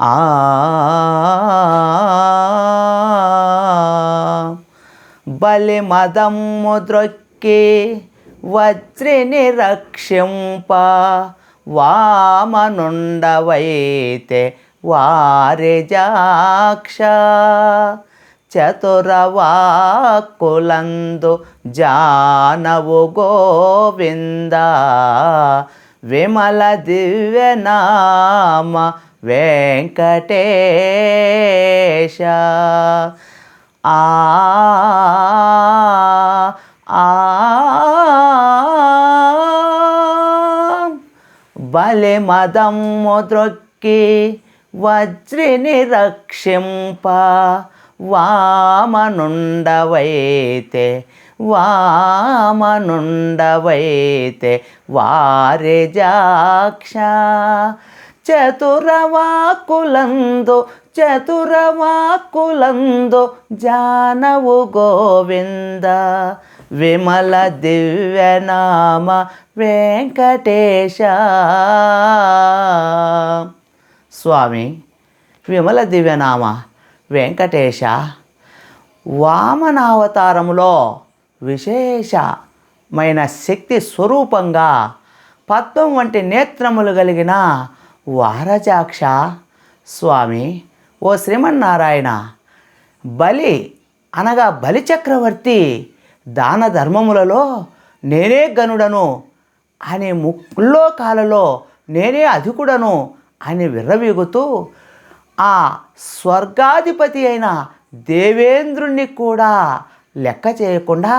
ఆ. బలి మదమ్ము ద్రొక్కి వజ్రిని రక్షింప. వామనుండవైతే వారి జాక్ష. చతురవాకులందు జానవు గోవింద. విమల దివ్యనామ వెంకటేశ. ఆ ఆ బలి మదమ్ము ద్రొక్కి వజ్రిని రక్షింప. వామనుండవైతే వామనుండవైతే వారిజాక్ష చతురవాకులందు చతురవాకులందు జానవు గోవింద. విమల దివ్యనామ వెంకటేశ. స్వామి విమల దివ్యనామ వెంకటేశ. వామనావతారములో విశేషమైన శక్తి స్వరూపంగా పద్మం వంటి నేత్రములు కలిగిన వారజాక్ష స్వామి ఓ శ్రీమన్నారాయణ బలి అనగా బలి చక్రవర్తి దాన ధర్మములలో నేనే గనుడను ముక్కుల్లో ముల్లోకాలలో నేనే అధికుడను అని విర్రవీగుతూ ఆ స్వర్గాధిపతి అయిన దేవేంద్రుణ్ణి కూడా లెక్క చేయకుండా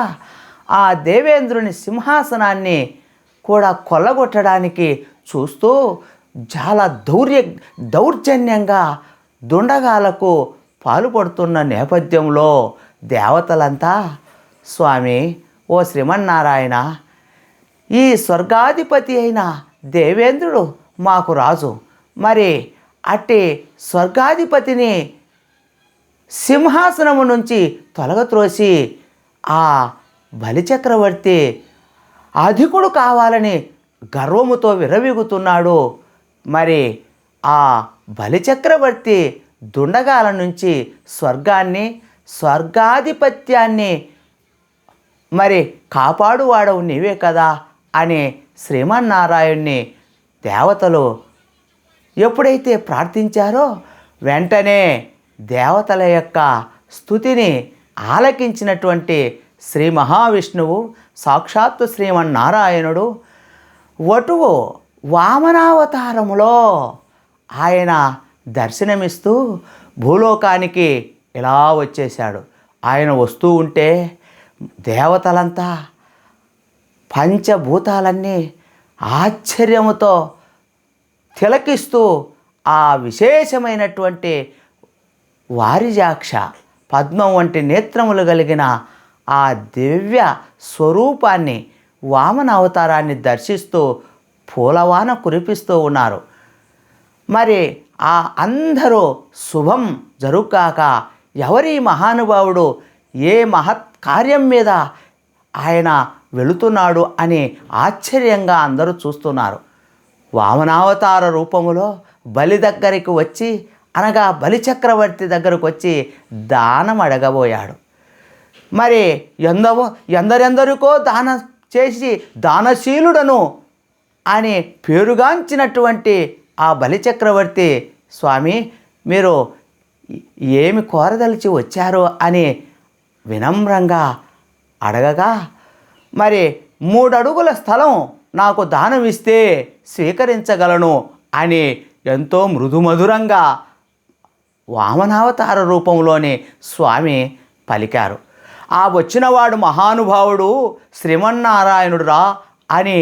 ఆ దేవేంద్రుని సింహాసనాన్ని కూడా కొల్లగొట్టడానికి చూస్తూ చాలా దౌర్య దౌర్జన్యంగా దుండగాలకు పాల్పడుతున్న నేపథ్యంలో దేవతలంతా స్వామి ఓ శ్రీమన్నారాయణ ఈ స్వర్గాధిపతి అయిన దేవేంద్రుడు మాకు రాజు. మరి అట్టి స్వర్గాధిపతిని సింహాసనము నుంచి తొలగత్రోసి ఆ బలిచక్రవర్తి అధికుడు కావాలని గర్వముతో విరవిగుతున్నాడు మరి ఆ బలిచక్రవర్తి దుండగాల నుంచి స్వర్గాన్ని స్వర్గాధిపత్యాన్ని మరి కాపాడువాడవు నీవే కదా అని శ్రీమన్నారాయణ్ణి దేవతలు ఎప్పుడైతే ప్రార్థించారో వెంటనే దేవతల యొక్క స్థుతిని ఆలకించినటువంటి శ్రీ మహావిష్ణువు సాక్షాత్తు శ్రీమన్నారాయణుడు వటువు వామనావతారములో ఆయన దర్శనమిస్తూ భూలోకానికి ఇలా వచ్చేశాడు. ఆయన వస్తూ ఉంటే దేవతలంతా పంచభూతాలన్నీ ఆశ్చర్యముతో తిలకిస్తూ ఆ విశేషమైనటువంటి వారిజాక్ష పద్మం వంటి నేత్రములు కలిగిన ఆ దివ్య స్వరూపాన్ని వామన అవతారాన్ని దర్శిస్తూ పూలవాన కురిపిస్తూ ఉన్నారు. మరి ఆ అందరూ శుభం జరుగాక ఎవరి మహానుభావుడు ఏ మహత్ కార్యం మీద ఆయన వెళుతున్నాడు అని ఆశ్చర్యంగా అందరూ చూస్తున్నారు. వామనావతార రూపములో బలి దగ్గరికి వచ్చి అనగా బలి చక్రవర్తి దగ్గరకు వచ్చి దానం అడగబోయాడు. మరి ఎందవో ఎందరెందరికో దాన చేసి దానశీలుడను అని పేరుగాంచినటువంటి ఆ బలిచక్రవర్తి స్వామి మీరు ఏమి కోరదలిచి వచ్చారు అని వినమ్రంగా అడగగా మరి మూడు అడుగుల స్థలం నాకు దానం ఇస్తే స్వీకరించగలను అని ఎంతో మృదుమధురంగా వామనావతార రూపంలోనే స్వామి పలికారు. ఆ వచ్చినవాడు మహానుభావుడు శ్రీమన్నారాయణుడురా అని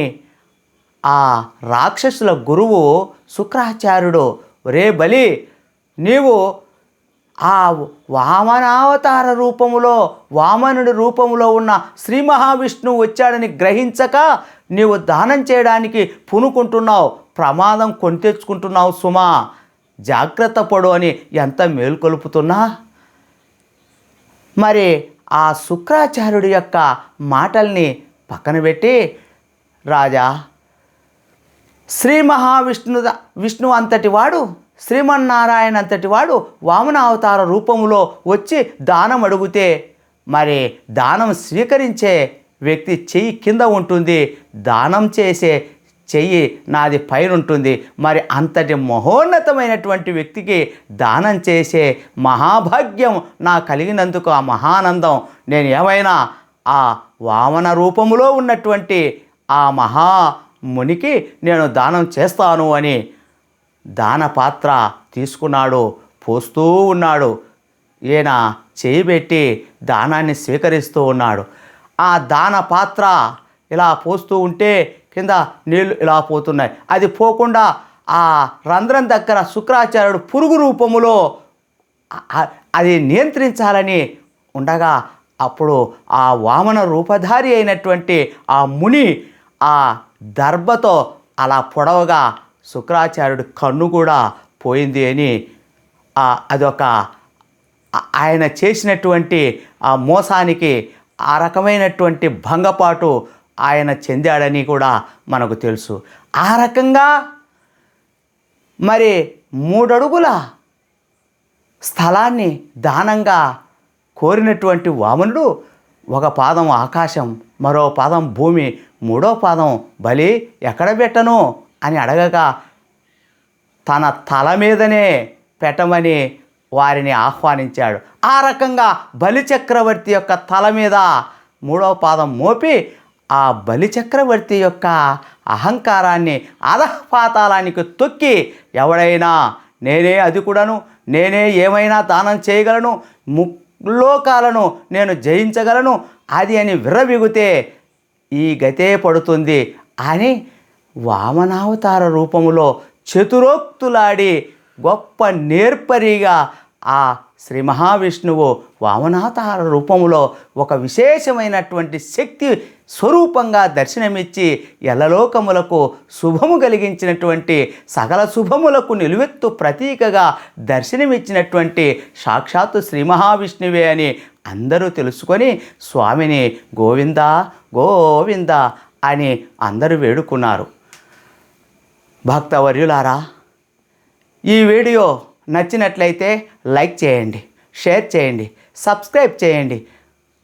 ఆ రాక్షసుల గురువు శుక్రాచార్యుడు రే బలి నీవు ఆ వామనావతార రూపములో వామనుడి రూపములో ఉన్న శ్రీ మహావిష్ణువు వచ్చాడని గ్రహించక నీవు దానం చేయడానికి పునుకుంటున్నావు ప్రమాదం కొని తెచ్చుకుంటున్నావు సుమా. జాగ్రత్త పడు అని ఎంత మేల్కొలుపుతున్నా? మరి ఆ శుక్రాచార్యుడి యొక్క మాటల్ని పక్కన పెట్టి రాజా శ్రీ మహావిష్ణు విష్ణు అంతటి వాడు శ్రీమన్నారాయణ అంతటి వాడు వామన అవతార రూపంలో వచ్చి దానం అడుగుతే మరి దానం స్వీకరించే వ్యక్తి చెయ్యి కింద ఉంటుంది దానం చేసే చెయ్యి నాది పైన ఉంటుంది మరి అంతటి మహోన్నతమైనటువంటి వ్యక్తికి దానం చేసే మహాభాగ్యం నా కలిగినందుకు ఆ మహానందం. నేను ఏమైనా ఆ వామన రూపములో ఉన్నటువంటి ఆ మహా మునికి నేను దానం చేస్తాను అని దాన పాత్ర తీసుకున్నాడు పోస్తూ ఉన్నాడు. ఈయన చేయి పెట్టి దానాన్ని స్వీకరిస్తూ ఉన్నాడు. ఆ దాన పాత్ర ఇలా పోస్తూ ఉంటే కింద నీళ్ళు ఇలా పోతున్నాయి. అది పోకుండా ఆ రంధ్రం దగ్గర శుక్రాచార్యుడు పురుగు రూపములో అది నియంత్రించాలని ఉండగా అప్పుడు ఆ వామన రూపధారి అయినటువంటి ఆ ముని ఆ దర్భతో అలా పొడవగా శుక్రాచార్యుడి కన్ను కూడా పోయింది అని అదొక ఆయన చేసినటువంటి ఆ మోసానికి ఆ రకమైనటువంటి భంగపాటు ఆయన చెందాడని కూడా మనకు తెలుసు. ఆ రకంగా మరి మూడడుగుల స్థలాన్ని దానంగా కోరినటువంటి వామనుడు ఒక పాదం ఆకాశం మరో పాదం భూమి మూడో పాదం బలి ఎక్కడ పెట్టను? అని అడగగా తన తల మీదనే పెట్టమని వారిని ఆహ్వానించాడు. ఆ రకంగా బలి చక్రవర్తి యొక్క తల మీద మూడో పాదం మోపి ఆ బలి చక్రవర్తి యొక్క అహంకారాన్ని అధపాతాళానికి తొక్కి ఎవడైనా నేనే అది కూడాను నేనే ఏమైనా దానం చేయగలను ముల్లోకాలను నేను జయించగలను అది అని విర్రబిగితే ఈ గతే పడుతుంది అని వామనావతార రూపములో చతురోక్తులాడి గొప్ప నేర్పరిగా ఆ శ్రీ మహావిష్ణువు వామనావతార రూపంలో ఒక విశేషమైనటువంటి శక్తి స్వరూపంగా దర్శనమిచ్చి ఎల్లలోకములకు శుభము కలిగించినటువంటి సకల శుభములకు నిలువెత్తు ప్రతీకగా దర్శనమిచ్చినటువంటి సాక్షాత్తు శ్రీ మహావిష్ణువే అని అందరూ తెలుసుకొని స్వామిని గోవింద గోవింద అని అందరూ వేడుకున్నారు. భక్తవర్యులారా ఈ వీడియో నచ్చినట్లయితే లైక్ చేయండి షేర్ చేయండి సబ్స్క్రైబ్ చేయండి.